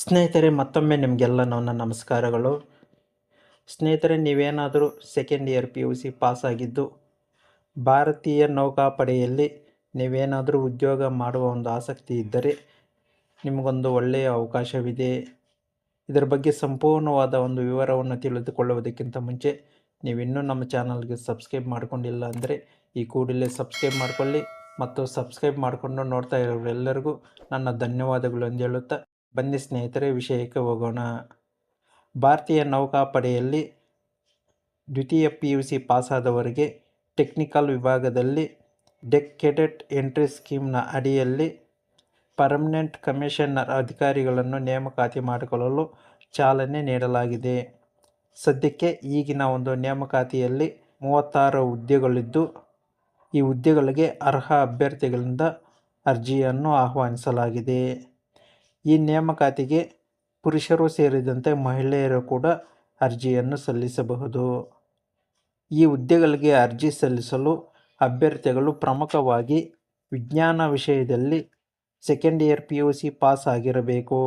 ಸ್ನೇಹಿತರೆ, ಮತ್ತೊಮ್ಮೆ ನಿಮಗೆಲ್ಲ ನನ್ನ ನಮಸ್ಕಾರಗಳು. ಸ್ನೇಹಿತರೆ, ನೀವೇನಾದರೂ second year P U C ಪಾಸಾಗಿದ್ದು ಭಾರತೀಯ ನೌಕಾಪಡೆಯಲ್ಲಿ ನೀವೇನಾದರೂ ಉದ್ಯೋಗ ಮಾಡುವ ಒಂದು ಆಸಕ್ತಿ ಇದ್ದರೆ ನಿಮಗೊಂದು ಒಳ್ಳೆಯ ಅವಕಾಶವಿದೆ. ಇದರ ಬಗ್ಗೆ ಸಂಪೂರ್ಣವಾದ ಒಂದು ವಿವರವನ್ನು ತಿಳಿದುಕೊಳ್ಳುವುದಕ್ಕಿಂತ ಮುಂಚೆ ನೀವಿನ್ನೂ ನಮ್ಮ ಚಾನಲ್ಗೆ ಸಬ್ಸ್ಕ್ರೈಬ್ ಮಾಡಿಕೊಂಡಿಲ್ಲ ಅಂದರೆ ಈ ಕೂಡಲೇ ಸಬ್ಸ್ಕ್ರೈಬ್ ಮಾಡಿಕೊಳ್ಳಿ ಮತ್ತು ಸಬ್ಸ್ಕ್ರೈಬ್ ಮಾಡಿಕೊಂಡು ನೋಡ್ತಾ ಇರೋರೆಲ್ಲರಿಗೂ ನನ್ನ ಧನ್ಯವಾದಗಳು ಎಂದು ಹೇಳುತ್ತಾ ಬನ್ನಿ ಸ್ನೇಹಿತರೆ, ವಿಷಯಕ್ಕೆ ಹೋಗೋಣ. ಭಾರತೀಯ ನೌಕಾಪಡೆಯಲ್ಲಿ ದ್ವಿತೀಯ ಪಿ ಯು ಸಿ ಪಾಸಾದವರಿಗೆ ಟೆಕ್ನಿಕಲ್ ವಿಭಾಗದಲ್ಲಿ ಡೆಕ್ ಕೆಡೆಟ್ ಎಂಟ್ರಿ ಸ್ಕೀಮ್ನ ಅಡಿಯಲ್ಲಿ ಪರ್ಮನೆಂಟ್ ಕಮಿಷನರ್ ಅಧಿಕಾರಿಗಳನ್ನು ನೇಮಕಾತಿ ಮಾಡಿಕೊಳ್ಳಲು ಚಾಲನೆ ನೀಡಲಾಗಿದೆ. ಸದ್ಯಕ್ಕೆ ಈಗಿನ ಒಂದು ನೇಮಕಾತಿಯಲ್ಲಿ ಮೂವತ್ತಾರು ಹುದ್ದೆಗಳಿದ್ದು, ಈ ಹುದ್ದೆಗಳಿಗೆ ಅರ್ಹ ಅಭ್ಯರ್ಥಿಗಳಿಂದ ಅರ್ಜಿಯನ್ನು ಆಹ್ವಾನಿಸಲಾಗಿದೆ. ಈ ನೇಮಕಾತಿಗೆ ಪುರುಷರು ಸೇರಿದಂತೆ ಮಹಿಳೆಯರು ಕೂಡ ಅರ್ಜಿಯನ್ನು ಸಲ್ಲಿಸಬಹುದು. ಈ ಹುದ್ದೆಗಳಿಗೆ ಅರ್ಜಿ ಸಲ್ಲಿಸಲು ಅಭ್ಯರ್ಥಿಗಳು ಪ್ರಮುಖವಾಗಿ ವಿಜ್ಞಾನ ವಿಷಯದಲ್ಲಿ second year P U C pass ಆಗಿರಬೇಕು.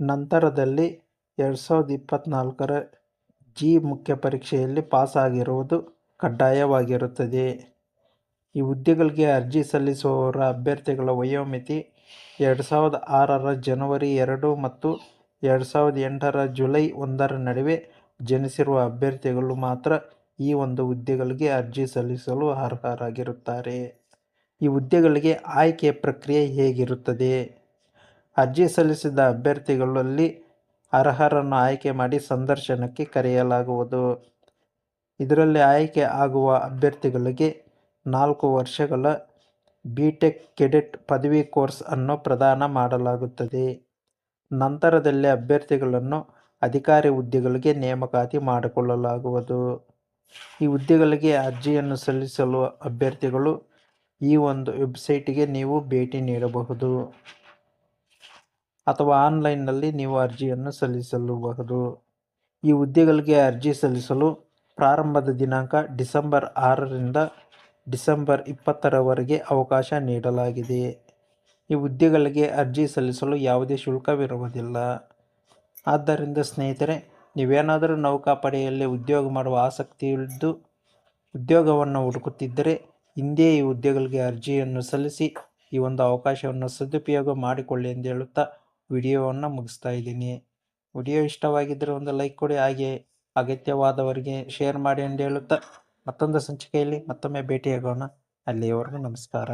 ನಂತರದಲ್ಲಿ ಎರಡು ಸಾವಿರದ ಇಪ್ಪತ್ತ್ನಾಲ್ಕರ ಜಿ ಮುಖ್ಯ ಪರೀಕ್ಷೆಯಲ್ಲಿ ಪಾಸ್ ಆಗಿರುವುದು ಕಡ್ಡಾಯವಾಗಿರುತ್ತದೆ. ಈ ಹುದ್ದೆಗಳಿಗೆ ಅರ್ಜಿ ಸಲ್ಲಿಸುವವರ ಅಭ್ಯರ್ಥಿಗಳ ವಯೋಮಿತಿ ಎರಡು ಸಾವಿರದ ಆರರ ಜನವರಿ ಎರಡು ಮತ್ತು ಎರಡು ಸಾವಿರದ ಎಂಟರ ಜುಲೈ ಒಂದರ ನಡುವೆ ಜನಿಸಿರುವ ಅಭ್ಯರ್ಥಿಗಳು ಮಾತ್ರ ಈ ಒಂದು ಹುದ್ದೆಗಳಿಗೆ ಅರ್ಜಿ ಸಲ್ಲಿಸಲು ಅರ್ಹರಾಗಿರುತ್ತಾರೆ. ಈ ಹುದ್ದೆಗಳಿಗೆ ಆಯ್ಕೆ ಪ್ರಕ್ರಿಯೆ ಹೇಗಿರುತ್ತದೆ? ಅರ್ಜಿ ಸಲ್ಲಿಸಿದ ಅಭ್ಯರ್ಥಿಗಳಲ್ಲಿ ಅರ್ಹರನ್ನು ಆಯ್ಕೆ ಮಾಡಿ ಸಂದರ್ಶನಕ್ಕೆ ಕರೆಯಲಾಗುವುದು. ಇದರಲ್ಲಿ ಆಯ್ಕೆ ಆಗುವ ಅಭ್ಯರ್ಥಿಗಳಿಗೆ ನಾಲ್ಕು ವರ್ಷಗಳ ಬಿ ಟೆಕ್ ಕೆಡೆಟ್ ಪದವಿ ಕೋರ್ಸ್ ಅನ್ನು ಪ್ರದಾನ ಮಾಡಲಾಗುತ್ತದೆ. ನಂತರದಲ್ಲಿ ಅಭ್ಯರ್ಥಿಗಳನ್ನು ಅಧಿಕಾರಿ ಹುದ್ದೆಗಳಿಗೆ ನೇಮಕಾತಿ ಮಾಡಿಕೊಳ್ಳಲಾಗುವುದು. ಈ ಹುದ್ದೆಗಳಿಗೆ ಅರ್ಜಿಯನ್ನು ಸಲ್ಲಿಸಲು ಅಭ್ಯರ್ಥಿಗಳು ಈ ಒಂದು ವೆಬ್ಸೈಟಿಗೆ ನೀವು ಭೇಟಿ ನೀಡಬಹುದು ಅಥವಾ ಆನ್ಲೈನ್ನಲ್ಲಿ ನೀವು ಅರ್ಜಿಯನ್ನು ಸಲ್ಲಿಸಲೂಬಹುದು. ಈ ಹುದ್ದೆಗಳಿಗೆ ಅರ್ಜಿ ಸಲ್ಲಿಸಲು ಪ್ರಾರಂಭದ ದಿನಾಂಕ ಡಿಸೆಂಬರ್ ಆರರಿಂದ ಡಿಸೆಂಬರ್ ಇಪ್ಪತ್ತರವರೆಗೆ ಅವಕಾಶ ನೀಡಲಾಗಿದೆ. ಈ ಹುದ್ದೆಗಳಿಗೆ ಅರ್ಜಿ ಸಲ್ಲಿಸಲು ಯಾವುದೇ ಶುಲ್ಕವಿರುವುದಿಲ್ಲ. ಆದ್ದರಿಂದ ಸ್ನೇಹಿತರೆ, ನೀವೇನಾದರೂ ನೌಕಾಪಡೆಯಲ್ಲಿ ಉದ್ಯೋಗ ಮಾಡುವ ಆಸಕ್ತಿ ಇದ್ದು ಉದ್ಯೋಗವನ್ನು ಹುಡುಕುತ್ತಿದ್ದರೆ ಹಿಂದೆ ಈ ಹುದ್ದೆಗಳಿಗೆ ಅರ್ಜಿಯನ್ನು ಸಲ್ಲಿಸಿ ಈ ಒಂದು ಅವಕಾಶವನ್ನು ಸದುಪಯೋಗ ಮಾಡಿಕೊಳ್ಳಿ ಎಂದು ಹೇಳುತ್ತಾ ವಿಡಿಯೋವನ್ನು ಮುಗಿಸ್ತಾ ಇದ್ದೀನಿ. ವಿಡಿಯೋ ಇಷ್ಟವಾಗಿದ್ದರೆ ಒಂದು ಲೈಕ್ ಕೊಡಿ ಹಾಗೆ ಅಗತ್ಯವಾದವರಿಗೆ ಶೇರ್ ಮಾಡಿ ಎಂದು ಹೇಳುತ್ತಾ ಮತ್ತೊಂದು ಸಂಚಿಕೆಯಲ್ಲಿ ಮತ್ತೊಮ್ಮೆ ಭೇಟಿಯಾಗೋಣ. ಅಲ್ಲಿಯವರೆಗೂ ನಮಸ್ಕಾರ.